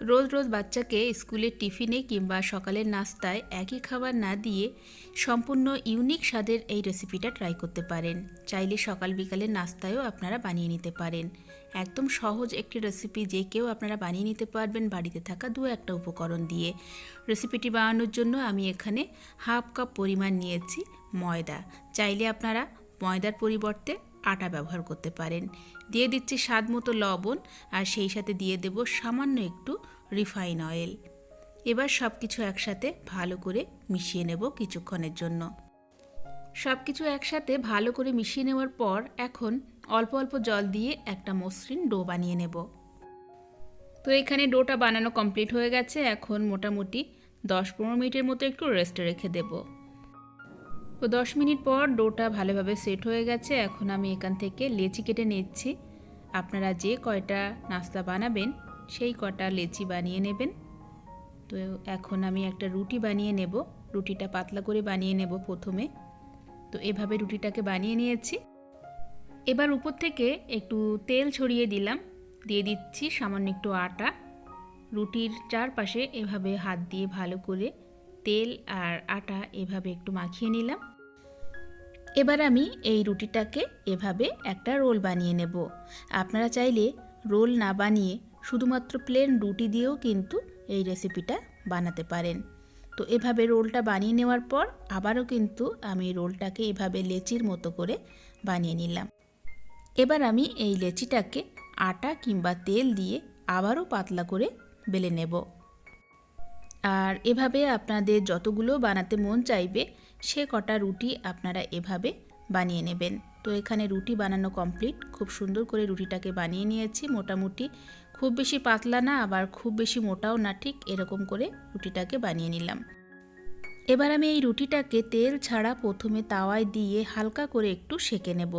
রোজ রোজ বাচ্চাকে স্কুলের টিফিনে কিংবা সকালের নাস্তায় একই খাবার না দিয়ে সম্পূর্ণ ইউনিক স্বাদের এই রেসিপিটা ট্রাই করতে পারেন। চাইলে সকাল বিকালের নাস্তায়ও আপনারা বানিয়ে নিতে পারেন। একদম সহজ একটি রেসিপি যে কেউ আপনারা বানিয়ে নিতে পারবেন বাড়িতে থাকা দু একটা উপকরণ দিয়ে। রেসিপিটি বানানোর জন্য আমি এখানে হাফ কাপ পরিমাণ নিয়েছি ময়দা। চাইলে আপনারা ময়দার পরিবর্তে আটা ব্যবহার করতে পারেন। দিয়ে দিচ্ছি স্বাদ মতো লবণ আর সেই সাথে দিয়ে দেব সামান্য একটু রিফাইন অয়েল। এবার সব কিছু একসাথে ভালো করে মিশিয়ে নেব কিছুক্ষণের জন্য। সব কিছু একসাথে ভালো করে মিশিয়ে নেওয়ার পর এখন অল্প অল্প জল দিয়ে একটা মসৃণ ডো বানিয়ে নেব। তো এখানে ডোটা বানানো কমপ্লিট হয়ে গেছে। এখন মোটামুটি দশ পনেরো মিনিটের মতো একটু রেস্টে রেখে দেবো। তো দশ মিনিট পর ডোটা ভালোভাবে সেট হয়ে গেছে। এখন আমি এখান থেকে লেচি কেটে নিচ্ছি। আপনারা যে কয়টা নাস্তা বানাবেন, সেই কটা লেচি বানিয়ে নেবেন। তো এখন আমি একটা রুটি বানিয়ে নেব। রুটিটা পাতলা করে বানিয়ে নেব প্রথমে। তো এভাবে রুটিটাকে বানিয়ে নিয়েছি। এবার উপর থেকে একটু তেল ছড়িয়ে দিলাম। দিয়ে দিচ্ছি সামান্য একটু আটা। রুটির চারপাশে এভাবে হাত দিয়ে ভালো করে তেল আর আটা এভাবে একটু মাখিয়ে নিলাম। এবার আমি এই রুটিটাকে এভাবে একটা রোল বানিয়ে নেব। আপনারা চাইলে রোল না বানিয়ে শুধুমাত্র প্লেন রুটি দিয়েও কিন্তু এই রেসিপিটা বানাতে পারেন। তো এভাবে রোলটা বানিয়ে নেওয়ার পর আবারও কিন্তু আমি রোলটাকে এভাবে লেচির মতো করে বানিয়ে নিলাম। এবার আমি এই লেচিটাকে আটা কিংবা তেল দিয়ে আবারও পাতলা করে বেলে নেব। আর এভাবে আপনাদের যতগুলো বানাতে মন চাইবে, সে কটা রুটি আপনারা এভাবে বানিয়ে নেবেন। তো এখানে রুটি বানানো কমপ্লিট খুব সুন্দর করে রুটিটাকে বানিয়ে নিয়েছি। মোটামুটি খুব বেশি পাতলা না, আবার খুব বেশি মোটাও না, ঠিক এরকম করে রুটিটাকে বানিয়ে নিলাম। এবার আমি এই রুটিটাকে তেল ছাড়া প্রথমে তাওয়ায় দিয়ে হালকা করে একটু সেকে নেব।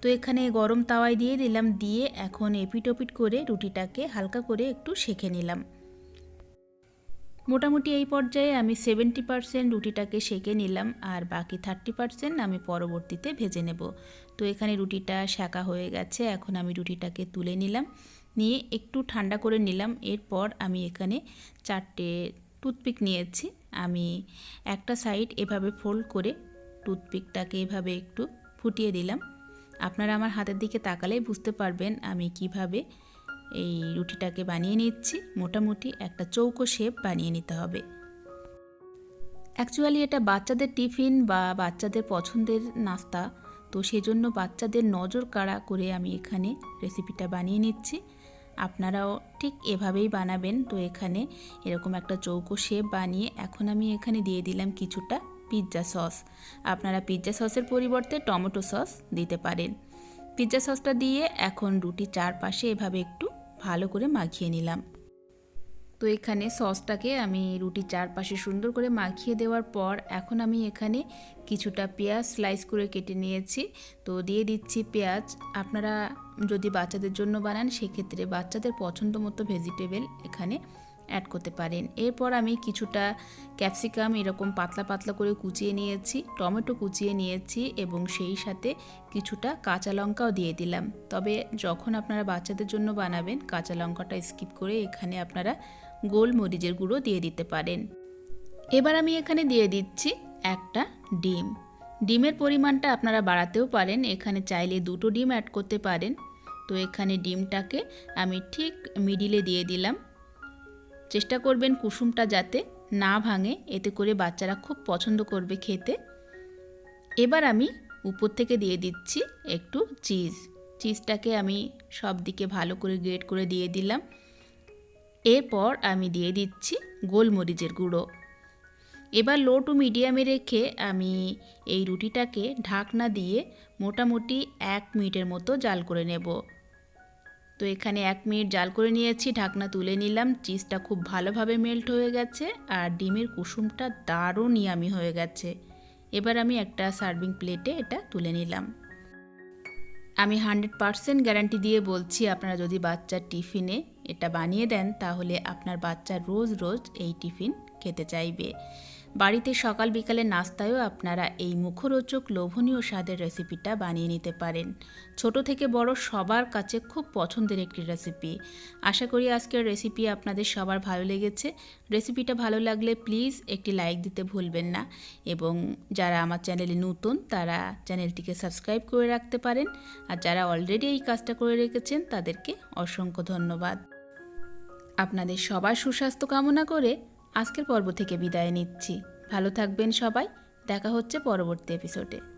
তো এখানে গরম তাওয়ায় দিয়ে দিলাম, দিয়ে এখন এপিটোপিট করে রুটিটাকে হালকা করে একটু সেকে নিলাম। মোটামুটি এই পর্যায়ে আমি সেভেন্টি পারসেন্ট রুটিটাকে সেঁকে নিলাম আর বাকি থার্টি পারসেন্ট আমি পরবর্তীতে ভেজে নেব। তো এখানে রুটিটা শাঁকা হয়ে গেছে, এখন আমি রুটিটাকে তুলে নিলাম। নিয়ে একটু ঠান্ডা করে নিলাম, এরপর আমি এখানে চারটে টুথপিক নিয়েছি। আমি একটা সাইড এভাবে ফোল্ড করে টুথপিকটাকে এভাবে একটু ফুটিয়ে দিলাম। আপনারা আমার হাতের দিকে তাকালেই বুঝতে পারবেন আমি কীভাবে এই রুটিটাকে বানিয়ে নিচ্ছি। মোটামুটি একটা চৌকো শেপ বানিয়ে নিতে হবে। অ্যাকচুয়ালি এটা বাচ্চাদের টিফিন বা বাচ্চাদের পছন্দের নাস্তা। তো সেজন্য বাচ্চাদের নজর কাড়া করে আমি এখানে রেসিপিটা বানিয়ে নিচ্ছি। আপনারাও ঠিক এভাবেই বানাবেন। তো এখানে এরকম একটা চৌকো শেপ বানিয়ে এখন আমি এখানে দিয়ে দিলাম কিছুটা পিৎজা সস আপনারা পিৎজা সসের পরিবর্তে টমেটো সস দিতে পারেন। পিৎজা সসটা দিয়ে এখন রুটি চারপাশে এভাবে একটু ভালো করে মাখিয়ে নিলাম। তো এখানে সসটাকে আমি রুটির চারপাশে সুন্দর করে মাখিয়ে দেওয়ার পর এখন আমি এখানে কিছুটা পেঁয়াজ স্লাইস করে কেটে নিয়েছি। তো দিয়ে দিচ্ছি পেঁয়াজ। আপনারা যদি বাচ্চাদের জন্য বানান, সেক্ষেত্রে বাচ্চাদের পছন্দ মতো ভেজিটেবল এখানে অ্যাড করতে পারেন। এরপর আমি কিছুটা ক্যাপসিকাম এরকম পাতলা পাতলা করে কুচিয়ে নিয়েছি, টমেটো কুচিয়ে নিয়েছি এবং সেই সাথে কিছুটা কাঁচা লঙ্কাও দিয়ে দিলাম। তবে যখন আপনারা বাচ্চাদের জন্য বানাবেন, কাঁচা লঙ্কাটা স্কিপ করে এখানে আপনারা গোলমরিচের গুঁড়ো দিয়ে দিতে পারেন। এবার আমি এখানে দিয়ে দিচ্ছি একটা ডিম। ডিমের পরিমাণটা আপনারা বাড়াতেও পারেন, এখানে চাইলে দুটো ডিম অ্যাড করতে পারেন। তো এখানে ডিমটাকে আমি ঠিক মিডিলে দিয়ে দিলাম। চেষ্টা করবেন কুসুমটা যাতে না ভাঙে, এতে করে বাচ্চারা খুব পছন্দ করবে খেতে। এবার আমি উপর থেকে দিয়ে দিচ্ছি একটু চিজ। চিজটাকে আমি সব দিকে ভালো করে গ্রেট করে দিয়ে দিলাম। এরপর আমি দিয়ে দিচ্ছি গোলমরিচের গুঁড়ো। এবার লো টু মিডিয়ামে রেখে আমি এই রুটিটাকে ঢাকনা দিয়ে মোটামুটি এক মিনিটের মতো জাল করে নেব। তো এখানে এক মিনিট জাল করে নিয়েছি, ঢাকনা তুলে নিলাম। চিজটা খুব ভালোভাবে মেল্ট হয়ে গেছে আর ডিমের কুসুমটা দারুণ ইয়ামি হয়ে গেছে। এবার আমি একটা সার্ভিং প্লেটে এটা তুলে নিলাম। আমি হান্ড্রেড পারসেন্ট গ্যারান্টি দিয়ে বলছি, আপনারা যদি বাচ্চার টিফিনে এটা বানিয়ে দেন, তাহলে আপনার বাচ্চা রোজ রোজ এই টিফিন খেতে চাইবে। বাড়িতে সকাল বিকালে নাস্তায়ও আপনারা এই মুখরোচক লোভনীয় স্বাদের রেসিপিটা বানিয়ে নিতে পারেন। ছোট থেকে বড় সবার কাছে খুব পছন্দের একটি রেসিপি। আশা করি আজকের রেসিপি আপনাদের সবার ভালো লেগেছে। রেসিপিটা ভালো লাগলে প্লিজ একটি লাইক দিতে ভুলবেন না এবং যারা আমার চ্যানেলে নতুন তারা চ্যানেলটিকে সাবস্ক্রাইব করে রাখতে পারেন। আর যারা অলরেডি এই কাজটা করে রেখেছেন তাদেরকে অসংখ্য ধন্যবাদ। আপনাদের সবার সুস্বাস্থ্য কামনা করে আজকের পর্ব থেকে বিদায় নিচ্ছি। ভালো থাকবেন সবাই। দেখা হচ্ছে পরবর্তী এপিসোডে